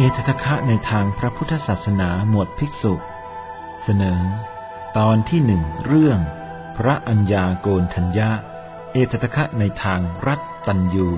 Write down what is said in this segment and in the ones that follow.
เอตทะคะในทางพระพุทธศาสนาหมวดภิกษุ เสนอ ตอนที่หนึ่งเรื่อง พระอัญญาโกนทัญญะเอตทะคะในทางรัตตัญยู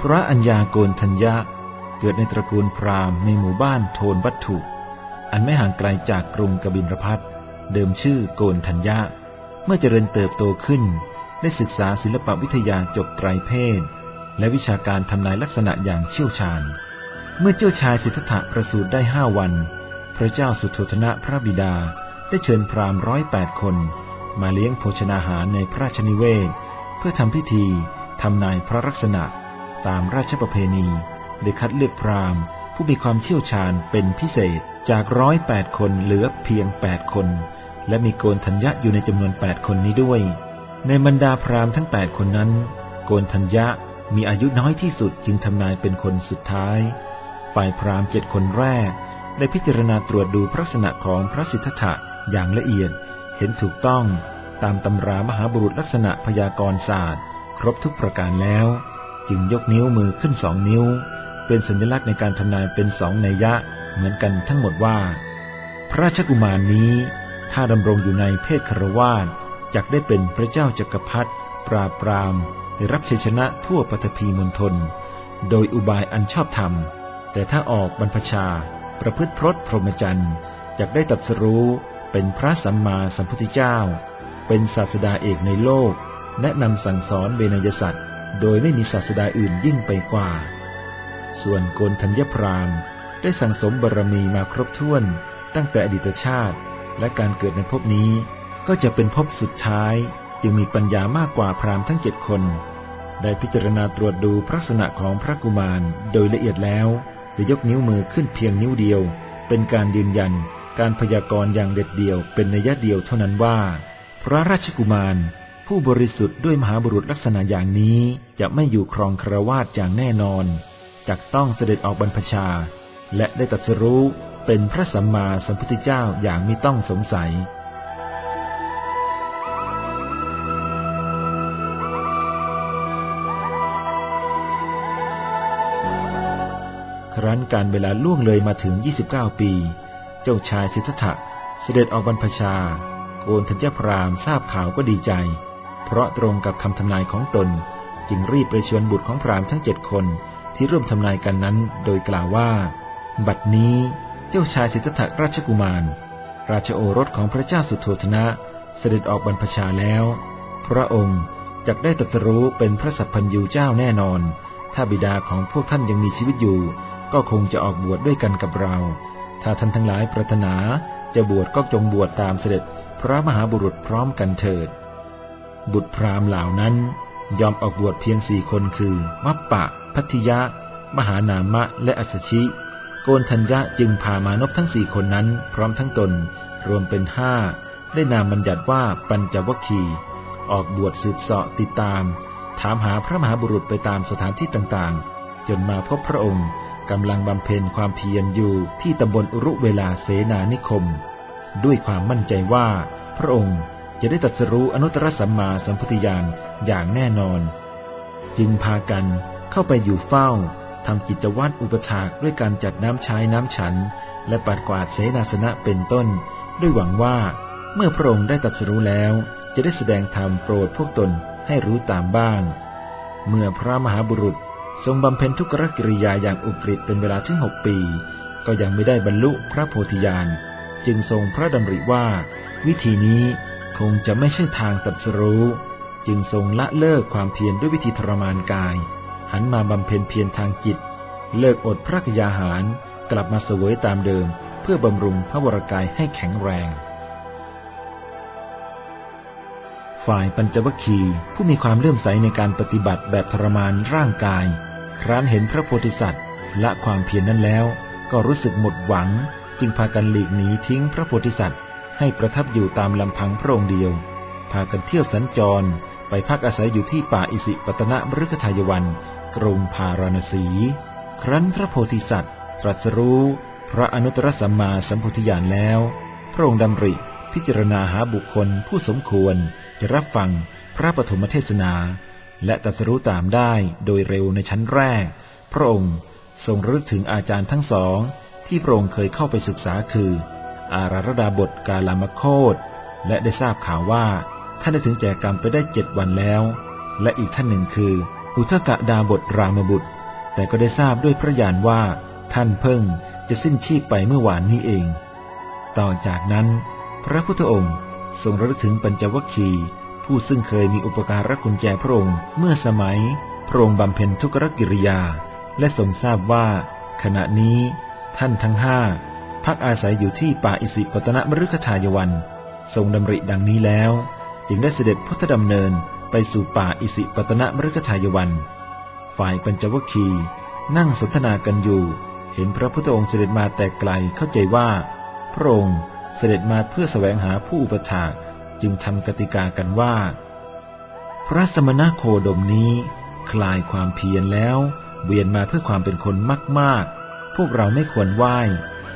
พระอัญญาโกนทัญญะเกิดในตระกูลพราหมณ์ในหมู่บ้านโทนวัตถุ อันไม่ห่างไกลจากกรุงกบินรพัทเดิมชื่อโกนทัญญะเมื่อเจริญเติบโตขึ้น ได้ศึกษาศิลปวิทยาจบไตรเพศ และวิชาการทำนายลักษณะอย่างเชี่ยวชาญ เมื่อเจ้าชายสิทธัตถะประสูติได้ห้าวัน พระเจ้าสุโธทนะพระบิดาได้เชิญพราหมณ์ร้อยแปดคน มาเลี้ยงโภชนาหารในพระราชนิเวศ เพื่อทำพิธีทำนายพระลักษณะ ตามราชประเพณีได้คัดเลือกพราหมณ์ ผู้มีความเชี่ยวชาญเป็นพิเศษจากร้อยแปดคนเหลือเพียงแปดคน และมีโกนธัญญะอยู่ในจำนวน8คนนี้ด้วย ในบรรดาพราหมณ์ทั้ง 8 คนนั้น โกนธัญญะมีอายุน้อยที่สุดจึงทำนายเป็นคนสุดท้าย ฝ่ายพราหมณ์เจ็ดคนแรก ได้พิจารณาตรวจดูพระลักษณะของพระสิทธัตถะอย่างละเอียด เห็นถูกต้องตามตำรามหาบุรุษลักษณะพยากรณ์ศาสตร์ ครบทุกประการแล้ว จึงยกนิ้วมือขึ้นสองนิ้ว เป็นสัญลักษณ์ในการทำนายเป็นสองนัยยะเหมือนกันทั้งหมดว่า พระราชกุมารนี้ ถ้าดำรงอยู่ในเพศคารวาส จักได้เป็นพระเจ้าจักรพรรดิปราบปรามได้รับชัยชนะทั่วปฐพีมณฑลโดยอุบายอันชอบธรรม แต่ถ้าออกบรรพชา ประพฤติพรตพรหมจรรย์จักได้ตัดสรู้เป็นพระสัมมาสัมพุทธเจ้า เป็นศาสดาเอกในโลก แนะนำสั่งสอนเบญยสัตว์ โดยไม่มีศาสดาอื่นยิ่งไปกว่า ส่วนโกนธัญญพรามได้สั่งสมบารมีมาครบถ้วนตั้งแต่อดีตชาติ และการเกิดในภพนี้ ก็จะเป็นภพสุดท้ายจึงมีปัญญามากกว่าพราหมณ์ทั้งเจ็ดคน ได้พิจารณาตรวจดูพระลักษณะของพระกุมารโดยละเอียดแล้วได้ยกนิ้วมือขึ้นเพียงนิ้วเดียว เป็นการยืนยันการพยากรณ์อย่างเด็ดเดี่ยวเป็นนัยเดียวเท่านั้นว่า พระราชกุมารผู้บริสุทธิ์ด้วยมหาบุรุษลักษณะอย่างนี้จะไม่อยู่ครองครวาสอย่างแน่นอนจักต้องเสด็จออกบรรพชา และได้ตรัสรู้เป็นพระสัมมาสัมพุทธเจ้าอย่างไม่ต้องสงสัย รั้นการเวลาล่วงเลยมาถึง 29 ปี เจ้าชายสิทธัตถะเสด็จออกบรรพชา โกนทัญญพรามทราบข่าวก็ดีใจ เพราะตรงกับคำทำนายของตน จึงรีบไปชวนบุตรของพรามทั้งเจ็ดคนที่ร่วมทำนายกันนั้น โดยกล่าวว่า บัดนี้เจ้าชายสิทธัตถราชกุมาร ราชโอรสของพระเจ้าสุโธทนะเสด็จออกบรรพชาแล้ว พระองค์จักได้ตรัสรู้เป็นพระสัพพัญญูเจ้าแน่นอน ถ้าบิดาของพวกท่านยังมีชีวิตอยู่ ก็คงจะออกบวชดด้วยกันกับเรา ถ้าท่านทั้งหลายปรารถนาจะบวชก็จงบวชตามเสด็จพระมหาบุรุษพร้อมกันเถิด บุตรพราหมณ์เหล่านั้น ยอมออกบวชเพียงสี่คนคือวัปปะ พัทยะ มหานามะและอัสชิ โกนทัญญะจึงพามานพทั้งสี่คนนั้น พร้อมทั้งตน รวมเป็นห้าได้นามบัญญัติว่าปัญจวคีออกบวชสืบเสาะติดตาม ถามหาพระมหาบุรุษไปตามสถานที่ต่างๆ จนมาพบพระองค์ กำลังบำเพ็ญความเพียรอยู่ที่ตำบลอุรุเวลาเสนานิคม ด้วยความมั่นใจว่า พระองค์จะได้ตรัสรู้อนุตตรสัมมาสัมพุทธญาณอย่างแน่นอน จึงพากันเข้าไปอยู่เฝ้าทำกิจวัตรอุปถากด้วยการจัดน้ำใช้น้ำฉัน และปัดกวาดเสนาสนะเป็นต้น ด้วยหวังว่าเมื่อพระองค์ได้ตรัสรู้แล้ว จะได้แสดงธรรมโปรดพวกตนให้รู้ตามบ้าง เมื่อพระมหาบุรุษ ทรงบำเพ็ญทุกขกิริยาอย่างอุกฤษเป็นเวลาถึงหกปี ก็ยังไม่ได้บรรลุพระโพธิญาณ จึงทรงพระดำริว่า วิธีนี้คงจะไม่ใช่ทางตรัสรู้ จึงทรงละเลิกความเพียรด้วยวิธีทรมานกาย หันมาบำเพ็ญเพียรทางจิต เลิกอดพระกยาหาร กลับมาเสวยตามเดิม เพื่อบำรุงพระวรกายให้แข็งแรง ฝ่ายปัญจวัคคีย์ผู้มีความเลื่อมใสในการปฏิบัติแบบทรมานร่างกาย ครั้นเห็นพระโพธิสัตว์ละความเพียรนนั้นแล้ว ก็รู้สึกหมดหวัง จึงพากันหลีกหนีทิ้งพระโพธิสัตว์ ให้ประทับอยู่ตามลำพังพระองค์เดียว พากันเที่ยวสัญจร ไปพักอาศัยอยู่ที่ป่าอิสิปตนะมฤคทายวันกรุงพาราณสี ครั้นพระโพธิสัตว์ ตรัสรู้ พระอนุตตรสัมมาสัมพุทธญาณแล้ว พระองค์ดำริ พิจารณาหาบุคคลผู้สมควรจะรับฟังพระปฐมเทศนา และตรัสรู้ตามได้โดยเร็วในชั้นแรก พระองค์ทรงรึกถึงอาจารย์ทั้งสอง ที่พระองค์เคยเข้าไปศึกษาคือ อาราธดาบทกาลามโคตและได้ทราบข่าวว่าท่านได้ถึงแจกกรรมไปได้เจ็ดวันแล้ว และอีกท่านหนึ่งคือ อุทกะดาบทรามบุตร แต่ก็ได้ทราบด้วยพระญาณว่า ท่านเพิ่งจะสิ้นชีพไปเมื่อวานนี้เอง ต่อจากนั้น พระพุทธองค์ทรงระลึกถึงปัญจวัคคีย์ผู้ซึ่งเคยมีอุปการะคุณแก่พระองค์เมื่อสมัย พระองค์บำเพ็ญทุกรกิริยา และทรงทราบว่า ขณะนี้ท่านทั้งห้าพักอาศัยอยู่ที่ป่าอิสิปตนมฤคทายวัน ทรงดำริดังนี้แล้ว จึงได้เสด็จพุทธดำเนินไปสู่ป่าอิสิปตนมฤคทายวัน ฝ่ายปัญจวัคคีย์นั่งสนทนากันอยู่ เห็นพระพุทธองค์เสด็จมาแต่ไกลเข้าใจว่า พระองค์ เสด็จมาเพื่อแสวงหาผู้อุปถากจึงทำกติกากันว่า พระสมณโคดมนี้ คลายความเพียรแล้ว เวียนมาเพื่อความเป็นคนมากๆ พวกเราไม่ควรไหว้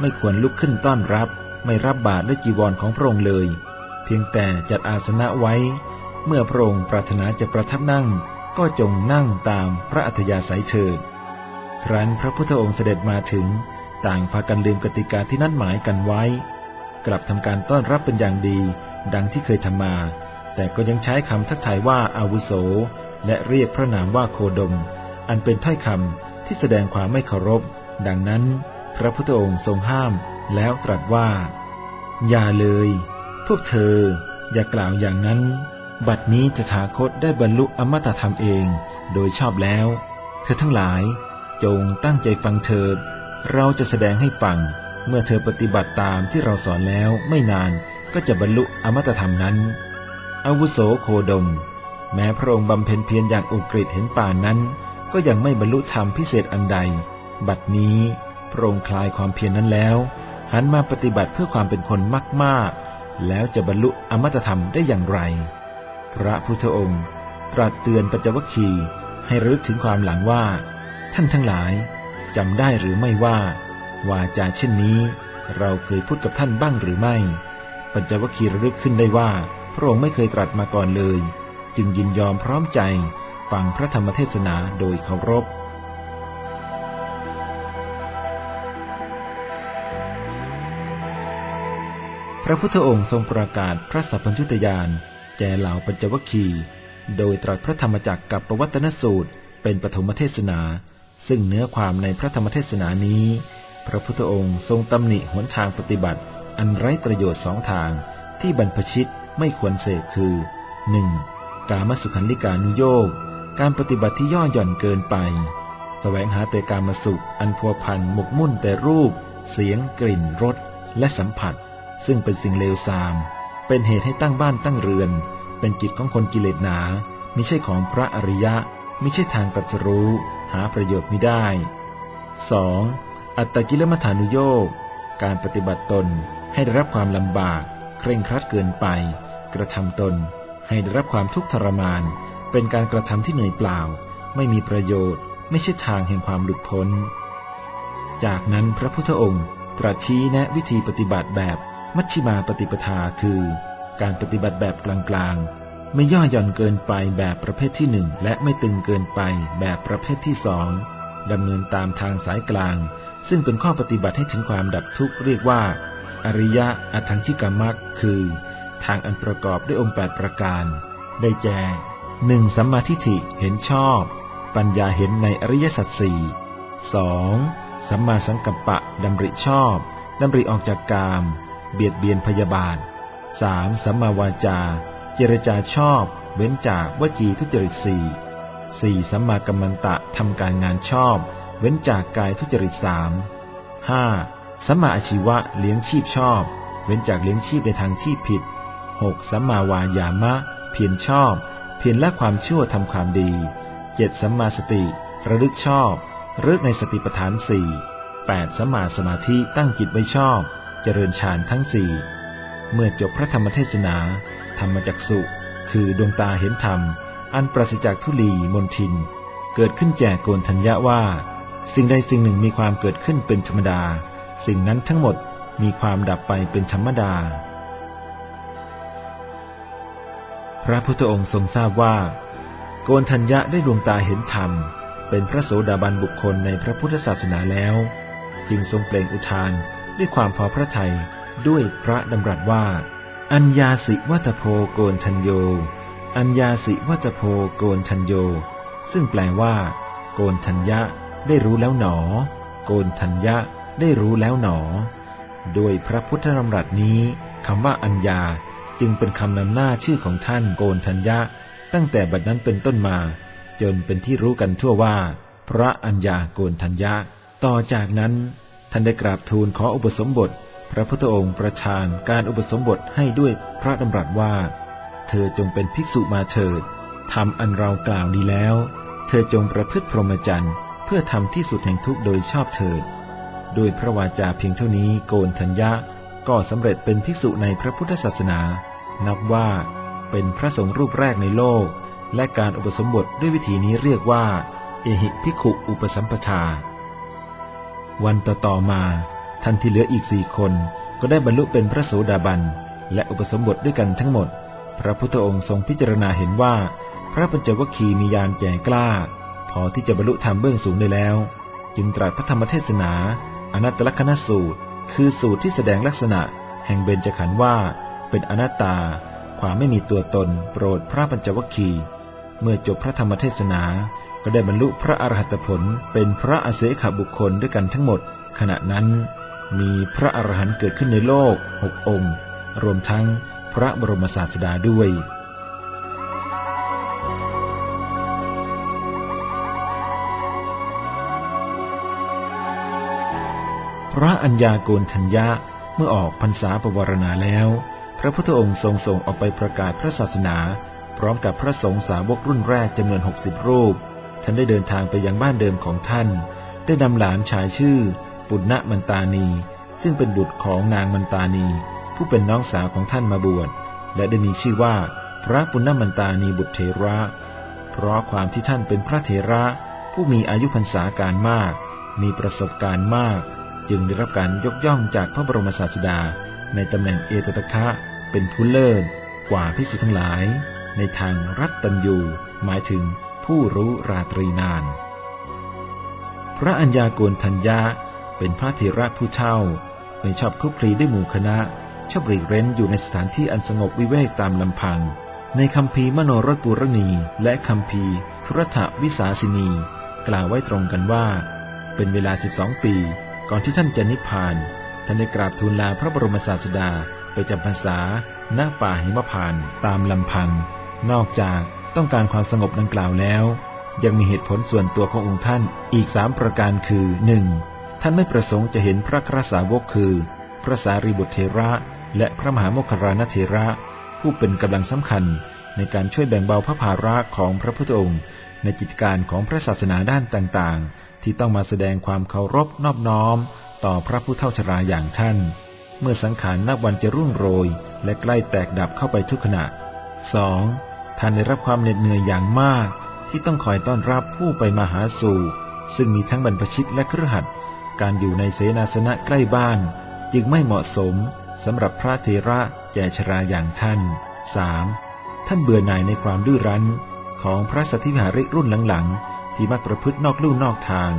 ไม่ควรลุกขึ้นต้อนรับ ไม่รับบาตรและจีวรของพระองค์เลย เพียงแต่จัดอาสนะไว้ เมื่อพระองค์ปรารถนาจะประทับนั่ง ก็จงนั่งตามพระอัธยาศัยเถิดครั้นพระพุทธองค์เสด็จมาถึง ต่างพากันลืมกติกาที่นัดหมายกันไว้ กลับทำการต้อนรับเป็นอย่างดี ดังที่เคยทำมา แต่ก็ยังใช้คำทักทายว่าอาวุโส และเรียกพระนามว่าโคดม อันเป็นถ้อยคำที่แสดงความไม่เคารพ ดังนั้น พระพุทธองค์ทรงห้าม แล้วตรัสว่า อย่าเลย พวกเธอ อย่ากล่าวอย่างนั้น บัดนี้จะถาคตได้บรรลุอมตะธรรมเอง โดยชอบแล้ว เธอทั้งหลาย จงตั้งใจฟังเถิดเราจะแสดงให้ฟัง เมื่อเธอปฏิบัติตามที่เราสอนแล้วไม่นานก็จะบรรลุอมตธรรมนั้นอาวุโสโคดม แม้พระองค์บำเพ็ญเพียรอย่างอุกฤษเห็นป่านนั้น ก็ยังไม่บรรลุธรรมพิเศษอันใด บัดนี้พระองค์คลายความเพียรนนั้นแล้ว หันมาปฏิบัติเพื่อความเป็นคนมากๆ แล้วจะบรรลุอมตธรรมได้อย่างไร พระพุทธองค์ตรัสเตือนปัญจวัคคีให้รึกถึงความหลังว่า ท่านทั้งหลายจำได้หรือไม่ว่า วาจาเช่นนี้ เราเคยพูดกับท่านบ้างหรือไม่ ปัญจวัคคีย์ระลึกขึ้นได้ว่า พระองค์ไม่เคยตรัสมาก่อนเลย จึงยินยอมพร้อมใจฟังพระธรรมเทศนาโดยเคารพพระพุทธองค์ทรงประกาศพระสัพพัญญุตญาณแก่เหล่าปัญจวัคคีย์โดยตรัสพระธรรมจักรกับประวัตนสูตร เป็นปฐมเทศนา ซึ่งเนื้อความในพระธรรมเทศนานี้ พระพุทธองค์ทรงตำหนิหนทางปฏิบัติ อันไร้ประโยชน์สองทางที่บรรพชิตไม่ควรเสพคือ 1. กามสุขันลิกานุโยกการปฏิบัติที่ย่อหย่อนเกินไปแสวงหาแต่การมาสุข อันพัวพันหมกมุ่นแต่รูป เสียง กลิ่นรสและสัมผัส ซึ่งเป็นสิ่งเลวทราม เป็นเหตุให้ตั้งบ้านตั้งเรือน เป็นจิตของคนกิเลสหนาไม่ใช่ของพระอริยะไม่ใช่ทางตรัสรู้หาประโยชน์ไม่ได้ 2. อัตตกิลมัฐานุโยกการปฏิบัติตนให้ได้รับความลำบาก เคร่งครัดเกินไป กระทำตนให้ได้รับความทุกข์ทรมาน เป็นการกระทำที่เหนื่อยเปล่า ไม่มีประโยชน์ ไม่ใช่ทางแห่งความหลุดพ้น จากนั้นพระพุทธองค์ตรัสชี้แนะวิธีปฏิบัติแบบมัชฌิมาปฏิปทาคือ การปฏิบัติแบบกลางๆ ไม่ย่อหย่อนเกินไปแบบประเภทที่หนึ่งและไม่ตึงเกินไปแบบประเภทที่สองดำเนินตามทางสายกลาง ซึ่งเป็นข้อปฏิบัติให้ถึงความดับทุกข์เรียกว่า อริยะอัทังคิกามักคือ ทางอันประกอบด้วยองค์ 8 ประการ ได้แก่หนึ่งสัมมาทิฏฐิเห็นชอบ ปัญญาเห็นในอริยสัจสี่สองสัมมาสังกัปปะดำริชอบดำริออกจากกาม เบียดเบียนพยาบาท 3. สัมมาวาจา เจรจาชอบ เว้นจากวจีทุจริตสี่สี่สัมมากัมมันตะทำการงานชอบ เว้นจากกายทุจริตสามห้าสัมมาอาชีวะเลี้ยงชีพชอบ เว้นจากเลี้ยงชีพในทางที่ผิด 6. สัมมาวายามะ เพียรชอบ เพียรละความชั่วทำความดี 7. สัมมาสติ ระลึกชอบระลึกในสติปัฏฐานสี่ 8. สัมมาสมาธิตั้งจิตไว้ชอบ เจริญฌานทั้งสี่เมื่อจบพระธรรมเทศนา ธรรมจักสุคือดวงตาเห็นธรรม อันปราศจากทุลีมนทิน เกิดขึ้นแจกโกนทัญญะว่า สิ่งใดสิ่งหนึ่งมีความเกิดขึ้นเป็นธรรมดา สิ่งนั้นทั้งหมดมีความดับไปเป็นธรรมดา พระพุทธองค์ทรงทราบว่า โกนทัญญะได้ดวงตาเห็นธรรม เป็นพระโสดาบันบุคคลในพระพุทธศาสนาแล้ว จึงทรงเปล่งอุทานด้วยความพอพระทัยด้วยพระดำรัสว่า อัญญาสิวัตโพโกนทัญโย อัญญาสิวัตโพโกนทัญโย ซึ่งแปลว่า โกนทัญญะ ได้รู้แล้วหนอ โกนทัญญะได้รู้แล้วหนอ โดยพระพุทธดำรัสนี้คำว่าอัญญาจึงเป็นคำนำหน้าชื่อของท่านโกนทัญญะ ตั้งแต่บัดนั้นเป็นต้นมา จนเป็นที่รู้กันทั่วว่า พระอัญญาโกนทัญญะ ต่อจากนั้น ท่านได้กราบทูลขออุปสมบท พระพุทธองค์ประทานการอุปสมบทให้ด้วยพระดำรัสว่า เธอจงเป็นภิกษุมาเถิดทำอันเรากล่าวดีแล้ว เธอจงประพฤติพรหมจรรย์ เพื่อทำที่สุดแห่งทุกโดยชอบเถิด โดยพระวาจาเพียงเท่านี้โกนทัญญะก็สำเร็จเป็นภิกษุในพระพุทธศาสนา นับว่าเป็นพระสงฆ์รูปแรกในโลก และการอุปสมบทด้วยวิธีนี้เรียกว่า เอหิภิกขุอุปสัมปทาวันต่อๆมา ท่านที่เหลืออีกสี่คนก็ได้บรรลุเป็นพระโสดาบัน และอุปสมบทด้วยกันทั้งหมด พระพุทธองค์ทรงพิจารณาเห็นว่า พระปัญจวัคคีย์มียานแก่กล้า อที่จะบรรลุธรรมเบื้องสูงได้แล้ว จึงตรัสพระธรรมเทศนา อนัตตลกนสูตร คือสูตรที่แสดงลักษณะ แห่งเบญจขันธ์ว่า เป็นอนัตตา ความไม่มีตัวตน โปรดพระปัญจวัคคีเมื่อจบพระธรรมเทศนา ก็ได้บรรลุพระอรหัตผล เป็นพระอเสขบุคคลด้วยกันทั้งหมด ขณะนั้นมีพระอรหันต์เกิดขึ้นในโลกหกองค์ รวมทั้งพระบรมศาสดาด้วย พระอัญญาโกณทัญญะเมื่อออกพรรษาประวรณาแล้ว พระพุทธองค์ทรงส่งออกไปประกาศพระศาสนา พร้อมกับพระสงฆ์สาวกรุ่นแรกจำนวน 60 รูป ท่านได้เดินทางไปยังบ้านเดิมของท่าน ได้นำหลานชายชื่อ ปุณณมันตานี ซึ่งเป็นบุตรของนางมันตานี ผู้เป็นน้องสาวของท่านมาบวชและได้มีชื่อว่า พระปุณณมันตานีบุตรเทระ เพราะความที่ท่านเป็นพระเถระ ผู้มีอายุพรรษาการมาก มีประสบการณ์มาก จึงได้รับการยกย่องจากพระบรมศาสดา ในตำแหน่งเอตตะคะ เป็นผู้เลิศกว่าพิสุทั้งหลาย ในทางรัตตัญยูหมายถึงผู้รู้ราตรีนาน พระอัญญาโกณทัญญะเป็นพระเถระผู้เช่าไม่ชอบคลุกคลีด้วยหมู่คณะ ชอบหลีกเร้นอยู่ในสถานที่อันสงบวิเวกตามลำพัง ในคำพีมโนรถปุรณีและคำพีร์ธุรถวิสาสินี กล่าวไว้ตรงกันว่า เป็นเวลา 12 ปี ก่อนที่ท่านจะนิพพาน ท่านได้กราบทูลลาพระบรมศาสดาไปจำพรรษาณป่าหิมพานต์ตามลำพัง นอกจากต้องการความสงบดังกล่าวแล้ว ยังมีเหตุผลส่วนตัวขององค์ท่านอีกสามประการคือ 1. ท่านไม่ประสงค์จะเห็นพระครสาวกคือ พระสารีบุตรเทระ และพระมหาโมคคารานเทระ ผู้เป็นกำลังสำคัญในการช่วยแบ่งเบาพระภาระของพระพุทธองค์ ในกิจการของพระศาสนาด้านต่างๆ ที่ต้องมาแสดงความเคารพนอบน้อม ต่อพระผู้เฒ่าชราอย่างท่าน เมื่อสังขารนับวันจะรุ่งโรย และใกล้แตกดับเข้าไปทุกขณะ 2. ท่านได้รับความเหน็ดเหนื่อยอย่างมาก ที่ต้องคอยต้อนรับผู้ไปมาหาสู่ ซึ่งมีทั้งบรรพชิตและครหัสการอยู่ในเสนาสนะใกล้บ้าน จึงไม่เหมาะสมสำหรับพระเทระแก่ชราอย่างท่าน 3. ท่านเบื่อหน่ายในความดื้อรั้น ของพระสัทธิวิหาริรุ่นหลังๆ ที่มักประพฤตินอกลู่นอกทาง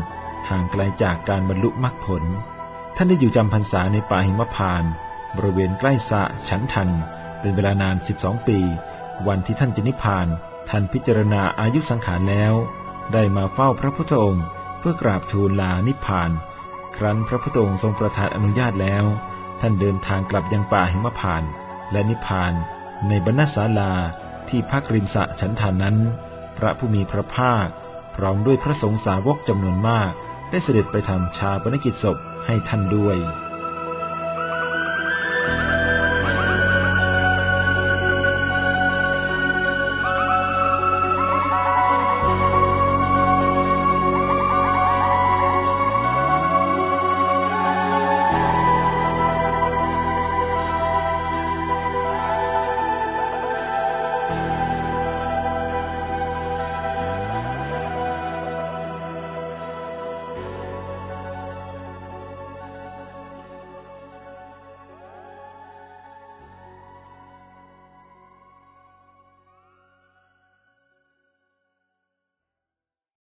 ห่างไกลจากการบรรลุมรรคผล ท่านได้อยู่จำพรรษาในป่าหิมพานบริเวณใกล้สะฉันทัน เป็นเวลานาน 12 ปี วันที่ท่านจะนิพพาน ท่านพิจารณาอายุสังขารแล้ว ได้มาเฝ้าพระพุทธองค์ เพื่อกราบทูลลานิพพาน ครั้นพระพุทธองค์ทรงประทานอนุญาตแล้ว ท่านเดินทางกลับยังป่าหิมพาน และนิพพาน ในบรรณศาลาที่พักริมสะฉันทานนั้น พระผู้มีพระภาค พร้อมด้วยพระสงฆ์สาวกจำนวนมาก ได้เสด็จไปทำชาปนกิจศพให้ท่านด้วย